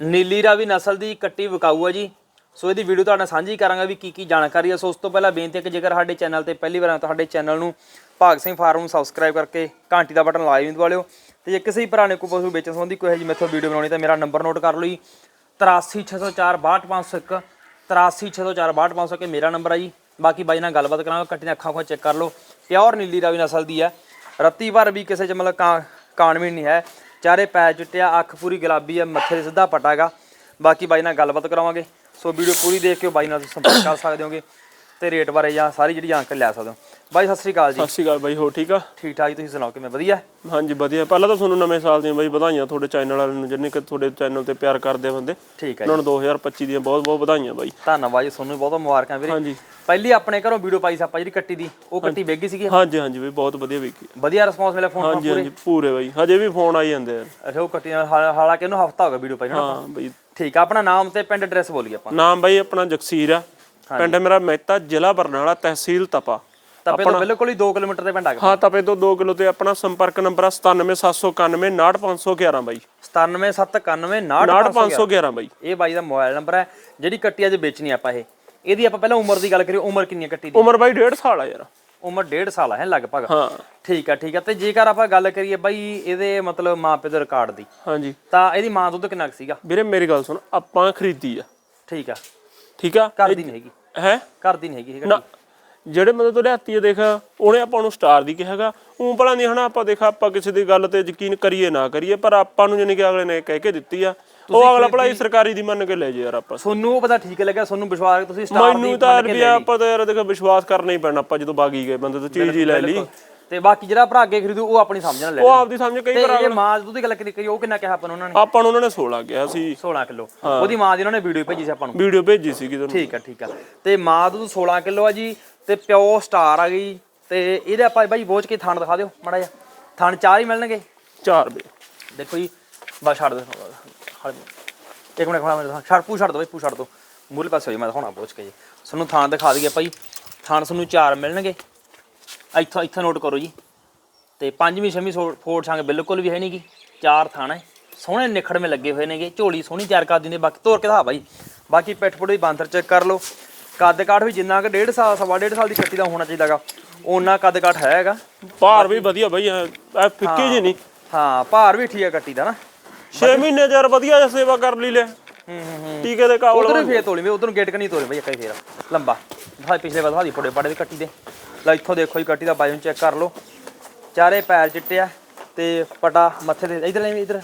ਨੀਲੀ ਰਾਵੀ ਨਸਲ ਦੀ ਕੱਟੀ ਵਿਕਾਊ ਹੈ ਜੀ। ਸੋ ਇਹਦੀ ਵੀਡੀਓ ਤੁਹਾਡੇ ਨਾਲ ਸਾਂਝੀ ਕਰਾਂਗਾ ਵੀ ਕੀ ਕੀ ਜਾਣਕਾਰੀ ਹੈ ਸੋ ਉਸ ਤੋਂ ਪਹਿਲਾਂ ਬੇਨਤੀ ਹੈ ਕਿ ਜੇਕਰ ਸਾਡੇ ਚੈਨਲ ਤੇ ਪਹਿਲੀ ਵਾਰ ਆਏ ਹੋ ਤਾਂ ਸਾਡੇ ਚੈਨਲ ਨੂੰ ਭਾਗ ਸਿੰਘ ਫਾਰਮ ਨੂੰ ਸਬਸਕ੍ਰਾਈਬ ਕਰਕੇ ਘੰਟੀ ਦਾ ਬਟਨ ਲਾਜ਼ਮੀ ਦਬਾ ਲਿਓ। ਤੇ ਜੇ ਕਿਸੇ ਵੀ ਭਰਾ ਨੇ ਕੋਈ ਪਸ਼ੂ ਵੇਚਣ ਸੰਬੰਧੀ ਕੋਈ ਜੀ ਮੈਥੋਂ ਵੀਡੀਓ ਬਣਾਉਣੀ ਤਾਂ ਮੇਰਾ ਨੰਬਰ ਨੋਟ ਕਰ ਲਓ ਜੀ। 8360462501 8360462501 ਕਿ ਮੇਰਾ ਨੰਬਰ ਆ ਜੀ। ਬਾਕੀ ਬਾਈ ਨਾਲ ਗੱਲਬਾਤ ਕਰਾਂਗਾ, ਕੱਟੀ ਦੀਆਂ ਅੱਖਾਂ ਖੋਂ ਚੈੱਕ ਕਰ ਲਓ। ਪਿਓਰ ਨੀਲੀ ਰਾਵੀ ਨਸਲ ਦੀ ਹੈ ਰੱਤੀ ਭਰ ਵੀ ਕਿਸੇ ਚ ਮਤਲਬ ਕਾਂ ਕਾਣਵੀਂ ਨਹੀਂ ਹੈ। ਚਾਰੇ ਪੈ ਚਿੱਟਿਆ ਅੱਖ ਪੂਰੀ ਗੁਲਾਬੀ ਆ ਮੱਥੇ ਤੇ ਸਿੱਧਾ ਪਟਾਗਾ ਬਾਕੀ ਬਾਈ ਨਾਲ ਗੱਲਬਾਤ ਕਰਾਵਾਂਗੇ। ਸੋ ਵੀਡੀਓ ਪੂਰੀ ਦੇਖ ਕੇ ਬਾਈ ਨਾਲ ਤੁਸੀਂ ਸੰਪਰਕ ਕਰ ਸਕਦੇ ਹੋਗੇ ਤੇ ਰੇਟ ਬਾਰੇ ਜਾਂ ਸਾਰੀ ਜਿਹੜੀ ਜਾਣਕਾਰੀ ਲੈ ਸਕਦੇ ਹੋ। ਬਾਈ ਸਤਿ ਸ੍ਰੀ ਅਕਾਲ ਜੀ। ਸਤਿ ਸ਼੍ਰੀ ਅਕਾਲ ਬਾਈ ਹੋ ਠੀਕ ਆ? ਠੀਕ ਠਾਕ ਜੀ ਤੁਸੀਂ ਸੁਣਾਓ ਕਿਵੇਂ? ਵਧੀਆ? ਹਾਂਜੀ ਵਧੀਆ। ਪਹਿਲਾਂ ਤਾਂ ਤੁਹਾਨੂੰ ਨਵੇਂ ਸਾਲ ਦੀਆਂ ਬਾਈ ਵਧਾਈਆਂ ਤੁਹਾਡੇ ਚੈਨਲ ਵਾਲਿਆਂ ਨੂੰ ਜਿੰਨੇ ਕਿ ਤੁਹਾਡੇ ਚੈਨਲ ਤੇ ਪਿਆਰ ਕਰਦੇ ਆ ਬੰਦੇ। ਠੀਕ ਹੈ ਉਹਨਾਂ ਨੂੰ 2025 ਦੀਆਂ ਬਹੁਤ ਬਹੁਤ ਵਧਾਈਆਂ ਬਾਈ। ਧੰਨਵਾਦ ਜੀ ਤੁਹਾਨੂੰ ਵੀ ਬਹੁਤ ਮੁਬਾਰਕਾਂ ਵੀਰੇ। ਹਾਂਜੀ। ਪਹਿਲੀ ਆਪਣੇ ਘਰੋਂ ਵੀਡੀਓ ਪਾਈ ਸੀ ਆਪਾਂ ਜਿਹੜੀ ਕੱਟੀ ਦੀ ਉਹ ਕੱਟੀ ਵੇਗੀ ਸੀਗੀ ਹਾਂਜੀ ਹਾਂਜੀ ਬਾਈ ਬਹੁਤ ਵਧੀਆ ਵਿਕੀ ਵਧੀਆ ਰਿਸਪੌਂਸ ਮਿਲਿਆ ਫੋਨ ਹਾਂਜੀ ਹਾਂਜੀ ਪੂਰੇ ਬਾਈ। ਹਜੇ ਵੀ ਫੋਨ ਆਈ ਜਾਂਦੇ ਆ। ਅੱਛਾ ਉਹ ਕੱਟੀ ਨਾਲ ਹਾਲਾ- ਹਾਲਾਂਕਿ ਉਹਨੂੰ ਹਫਤਾ ਹੋ ਗਿਆ ਵੀਡੀਓ ਪਾਈ ਹਨਾ ਹਾਂ ਬਾਈ। ਠੀਕ ਆ ਆਪਣਾ ਨਾਮ ਤੇ ਪਿੰਡ ਐਡਰੈਸ ਬੋਲੀਏ ਆਪਾਂ। ਨਾਮ ਬਾਈ ਆਪਣਾ ਜਗਸੀਰ ਆ। ਪਿੰਡ ਮੇਰਾ ਮਹਿਤਾ ਜ਼ਿਲ੍ਹਾ ਬਰਨਾਲਾ ਤਹਿਸੀਲ ਤਪਾ। ਤਪੇ ਤੋਂ ਬਿਲਕੁਲ ਹੀ 2 ਕਿਲੋਮੀਟਰ ਦੇ ਪਿੰਡ ਆ ਗਿਆ। ਹਾਂ ਤਪੇ ਤੋਂ 2 ਕਿਲੋ ਤੇ ਆਪਣਾ ਸੰਪਰਕ ਨੰਬਰ ਆ 97791 69511 ਬਾਈ। 97791 69511 ਬਾਈ। ਇਹ ਬਾਈ ਦਾ ਮੋਬਾਈਲ ਨੰਬਰ ਹੈ। ਜਿਹੜੀ ਕੱਟੀ ਅੱਜ ਵੇਚਣੀ ਆਪਾਂ ਇਹ। ਇਹਦੀ ਆਪਾਂ ਪਹਿਲਾਂ ਉਮਰ ਦੀ ਗੱਲ ਕਰੀਏ ਉਮਰ ਕਿੰਨੀ ਹੈ ਕੱਟੀ ਦੀ? ਉਮਰ ਬਾਈ 1.5 ਸਾਲ ਆ ਯਾਰ। ਉਮਰ 1.5 ਸਾਲ ਹੈ ਲਗਭਗ। ਹਾਂ। ਠੀਕ ਆ ਠੀਕ ਆ। ਤੇ ਜੇਕਰ ਆਪਾਂ ਗੱਲ ਕਰੀਏ ਬਾਈ ਇਹਦੇ ਮਤਲਬ ਮਾਪੇ ਦੇ ਰਿਕਾਰਡ ਦੀ ਹਾਂਜੀ। ਤਾਂ ਇਹਦੀ ਮਾਂ ਦੁੱਧ ਕਿੰਨਾ ਕੁ ਸੀਗਾ? ਵੀਰੇ ਮੇਰੀ ਗੱਲ ਸੁਣ ਆਪਾਂ ਖਰੀਦੀ ਆ। ਠੀਕ ਆ। ਠੀਕ ਆ? ਘਰ ਦੀ ਨਹੀਂ ਹੈਗੀ। ਹੈ? ਘਰ ਦੀ ਨਹੀਂ ਹੈਗੀ ਇਹ ਨਾ ਕੱਟੀ ਜਿਹੜੇ ਮਤਲਬ ਤੋਂ ਲਿਆਤੀ ਆ ਦੇਖ ਉਹਨੇ ਆਪਾਂ ਨੂੰ ਸਟਾਰ ਦੀ ਕਿਹਾਗਾ ਉਂ ਭਲਾ ਨਹੀਂ ਹਨਾ ਆਪਾਂ ਦੇਖ ਆਪਾਂ ਕਿਸੇ ਦੀ ਗੱਲ ਤੇ ਯਕੀਨ ਕਰੀਏ ਨਾ ਕਰੀਏ ਪਰ ਆਪਾਂ ਨੂੰ ਜਾਨੀ ਕਿ ਅਗਲੇ ਨੇ ਕਹਿ ਕੇ ਦਿੱਤੀ ਆ। ਉਹ ਅਗਲਾ ਭਲਾ ਹੀ ਸਰਕਾਰੀ ਦੀ ਮੰਨ ਕੇ ਲੈ ਜੇ ਯਾਰ ਆਪਾਂ। ਤੁਹਾਨੂੰ ਉਹ ਪਤਾ ਠੀਕ ਲੱਗਿਆ ਤੁਹਾਨੂੰ ਵਿਸ਼ਵਾਸ ਤੁਸੀਂ ਸਟਾਰ ਦੀ ਮੈਨੂੰ ਤਾਂ ਆਪਾਂ ਤਾਂ ਯਾਰ ਦੇਖ ਵਿਸ਼ਵਾਸ ਕਰਨਾ ਹੀ ਪੈਣਾ ਆਪਾਂ ਜਦੋਂ ਬਾਗੀ ਗਏ ਬੰਦੇ ਤੋਂ ਚੀਜ਼ ਹੀ ਲੈ ਲਈ। ਤੇ ਬਾਕੀ ਜਿਹੜਾ ਭਰਾ ਅੱਗੇ ਖਰੀਦੂ ਉਹ ਆਪਣੀ ਸਮਝ ਨਾਲ ਲੈ ਉਹ ਆਪਦੀ ਸਮਝ ਕਈ ਤੇ ਵਾਰ ਇਹ ਮਾਂ ਦੁੱਧ ਦੀ ਗੱਲ ਕਰੀ ਉਹ ਕਿੰਨਾ ਕਿਹਾ ਆਪਾਂ ਨੂੰ ਉਹਨਾਂ ਨੇ? ਆਪਾਂ ਨੂੰ ਉਹਨਾਂ ਨੇ 16 ਕਿਹਾ ਸੀ। 16 ਕਿਲੋ। ਉਹਦੀ ਮਾਂ ਦੀ ਉਹਨਾਂ ਨੇ ਵੀਡੀਓ ਭੇਜੀ ਸੀ ਆਪਾਂ ਨੂੰ। ਵੀਡੀਓ ਭੇਜੀ ਸੀਗੀ ਤੁਹਾਨੂੰ। ਠੀਕ ਆ ਠੀਕ ਆ। ਤੇ ਮਾਂ ਦੁੱਧ 16 ਕਿਲੋ ਆ ਜੀ ਤੇ ਪਿਓ ਸਟਾਰ ਆ ਗਈ ਤੇ ਇਹਦੇ ਆਪਾਂ ਬਾਈ ਬੋਝ ਕੇ ਥਣ ਦਿਖਾ ਦਿਓ ਮੜਾ ਜਾ ਥਣ ਚਾਰ ਹੀ ਮਿਲਣਗੇ? 4 ਰੁਪਏ ਦੇਖੋ ਜੀ ਬਸ ਛੱਡ ਦੇ ਹਲ ਇੱਕ ਮਿੰਟ ਖੜਾ ਮੇਰੇ ਛੱਡ ਪੂ ਛੱਡ ਦੋ ਬਾਈ ਪੂ ਛੱਡ ਦੋ ਮੂਰੇ ਪਾਸੇ ਹੋਈ ਮੈਂ ਦਿਖਾਉਣਾ ਪਹੁੰਚ ਕੇ ਜੀ। ਤੁਹਾਨੂੰ ਥਾਂ ਦਿਖਾ ਦਈਏ ਭਾਈ ਥਾਂ ਤੁਹਾਨੂੰ ਚਾਰ ਮਿਲਣਗੇ। ਇੱਥੋਂ ਇੱਥੋਂ ਨੋਟ ਕਰੋ ਜੀ। ਤੇ ਪੰਜਵੀਂ ਛੇਵੀਂ ਫੋੜ ਸੰਗ ਬਿਲਕੁਲ ਵੀ ਹੈ ਨਹੀਂਗੀ ਚਾਰ ਥਾਂ ਹੈ। ਸੋਹਣੇ ਨਿਖੜਵੇਂ ਲੱਗੇ ਹੋਏ ਨੇਗੇ ਝੋਲੀ ਸੋਹਣੀ ਤਿਆਰ ਕਰ ਦਿੰਦੇ। ਬਾਕੀ ਤੋਰ ਕੇ ਦਿਖਾ ਬਾਈ। ਬਾਕੀ ਪਿੱਠ ਪੁੱਠ ਦੀ ਬਾਂਦਰ ਚੈੱਕ ਕਰ ਲਓ। ਕੱਦ ਕਾਠ ਵੀ ਜਿੰਨਾ ਕਿ ਡੇਢ ਸਾਲ ਸਵਾ ਡੇਢ ਸਾਲ ਦੀ ਕੱਟੀ ਦਾ ਹੋਣਾ ਚਾਹੀਦਾਗਾ ਉਹਨਾਂ ਕੱਦ ਕਾਠ ਹੈਗਾ। ਭਾਰ ਵੀ ਵਧੀਆ ਬਾਈ ਐ ਫਿੱਕੇ ਜੀ ਨਹੀਂ ਹਾਂ ਭਾਰ ਵੀ ਠੀਕ ਆ ਕੱਟੀ ਦਾ ਨਾ। 6 ਮਹੀਨੇ ਯਾਰ ਵਧੀਆ ਜਿਹਾ ਸੇਵਾ ਕਰ ਲਈ ਲੈ ਹੂੰ ਹੂੰ ਹੂੰ। ਟੀਕੇ ਦੇ ਕਾਬਲ ਉਧਰ ਫੇਰ ਤੋਲੀ ਵੀ ਉਧਰ ਗੇਟ ਕਨੀ ਤੋਲੀ ਬਈ ਇੱਕ ਹੀ ਫੇਰ। ਲੰਬਾ। ਭਾਈ ਪਿਛਲੇ ਵਾਰ ਹਾਦੀ ਫੋੜੇ ਪਾੜੇ ਦੀ ਕੱਟੀ ਦੇ। ਲੈ ਇੱਥੋਂ ਦੇਖੋ ਜੀ ਕੱਟੀ ਦਾ ਬਾਜਨ ਚੈੱਕ ਕਰ ਲਓ। ਚਾਰੇ ਪੈਰ ਚਿੱਟੇ ਆ ਤੇ ਪਟਾ ਮੱਥੇ ਦੇ ਇਧਰ ਲੈ ਇਧਰ।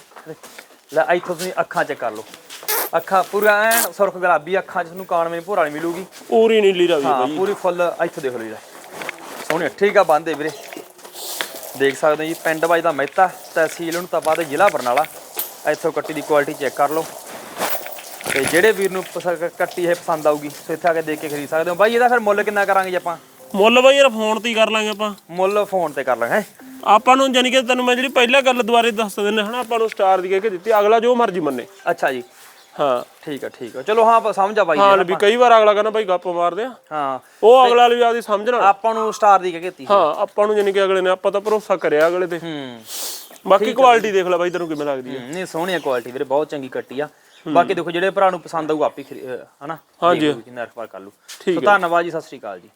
ਲੈ ਇੱਥੋਂ ਤੁਸੀਂ ਅੱਖਾਂ ਚੈੱਕ ਕਰ ਲਓ। ਅੱਖਾਂ ਪੂਰਾ ਐਨ ਸੁਰਖ ਗੁਲਾਬੀ ਅੱਖਾਂ ਚ ਤੁਹਾਨੂੰ ਕਾਣਵੇਂ ਭੋਰਾ ਨਹੀਂ ਮਿਲੂਗੀ। ਪੂਰੀ ਨੀਲੀ ਰਵੀ ਹਾਂ ਬਾਈ। ਪੂਰੀ ਫੁੱਲ ਇੱਥੋਂ ਦੇਖ ਲਓ ਜੀ। ਸੋਹਣੀ ਠੀਕ ਆ ਬੰਦੇ ਵੀਰੇ। ਦੇਖ ਸਕਦੇ ਹੋ ਜੀ ਪਿੰਡ ਬਾਈ ਦਾ ਮਹਿਤਾ ਤਹਿਸੀਲ ਨੂੰ ਤਪਾ ਤੇ ਜ਼ਿਲ੍ਹਾ ਬਰਨਾਲਾ। ਇੱਥੋਂ ਕੱਟੀ ਦੀ ਕੁਆਲਿਟੀ ਚੈੱਕ ਕਰ ਲਓ। ਤੇ ਜਿਹੜੇ ਵੀਰ ਨੂੰ ਕੱਟੀ ਇਹ ਪਸੰਦ ਆਊਗੀ ਸੋ ਇੱਥੇ ਆ ਕੇ ਦੇਖ ਕੇ ਖਰੀਦ ਸਕਦੇ ਹੋ। ਬਾਈ ਇਹਦਾ ਫਿਰ ਮੁੱਲ ਕਿੰਨਾ ਕਰਾਂਗੇ ਜੀ ਆਪਾਂ? ਮੁੱਲ ਬਾਈ ਯਾਰ ਫੋਨ ਤੇ ਹੀ ਕਰ ਲਾਂਗੇ ਆਪਾਂ। ਮੁੱਲ ਫੋਨ ਤੇ ਕਰ ਲਾਂਗੇ। ਆਪਾਂ ਨੂੰ ਜਾਨੀ ਕਿ ਤੈਨੂੰ ਮੈਂ ਜਿਹੜੀ ਪਹਿਲਾਂ ਗੱਲ ਦੁਬਾਰੇ ਦੱਸ ਦਿੰਦੇ ਹਨਾ? ਆਪਾਂ ਨੂੰ ਸਟਾਰ ਦੀ ਕਹਿ ਕੇ ਦਿੱਤੀ ਅਗਲਾ ਜੋ ਮਰਜ਼ੀ ਮੰਨੇ। ਅੱਛਾ ਜੀ। ਹਾਂ। ਠੀਕ ਆ ਠੀਕ ਆ। ਚਲੋ ਹਾਂ ਸਮਝ ਆ ਬਾਈ ਹਾਂ ਵੀ ਕਈ ਵਾਰ ਅਗਲਾ ਕਹਿੰਦਾ ਬਾਈ ਗੱਪ ਮਾਰਦੇ ਆ। ਹਾਂ। ਉਹ ਅਗਲਾ ਵੀ ਆਪਦੀ ਸਮਝ ਨਾਲ। ਆਪਾਂ ਨੂੰ ਸਟਾਰ ਦੀ ਕਹਿ ਕੀਤੀ ਹਾਂ ਆਪਾਂ ਨੂੰ ਜਾਨੀ ਕਿ ਅਗਲੇ ਨੇ ਆਪਾਂ ਤਾਂ ਭਰੋਸਾ ਕਰਿਆ ਅਗਲੇ ਤੇ। ਹੂੰ। ਬਾਕੀ ਕੁਆਲਿਟੀ ਦੇਖ ਲੈ ਬਾਈ ਤੈਨੂੰ ਕਿਵੇਂ ਲੱਗਦੀ ਹੈ ਨਹੀਂ ਸੋਹਣੀ ਕੁਆਲਿਟੀ ਵੀਰੇ ਬਹੁਤ ਚੰਗੀ ਕੱਟੀ ਆ। ਬਾਕੀ ਦੇਖੋ ਜਿਹੜੇ ਭਰਾ ਨੂੰ ਪਸੰਦ ਆਊ ਆਪੇ ਹਨਾ? ਹਾਂਜੀ। ਕਿੰਨਾ ਰਖਵਾ ਕਰ ਲੂ ਠੀਕ ਸੋ ਧੰਨਵਾਦ ਜੀ ਸਤਿ ਸ੍ਰੀ ਅਕਾਲ ਜੀ।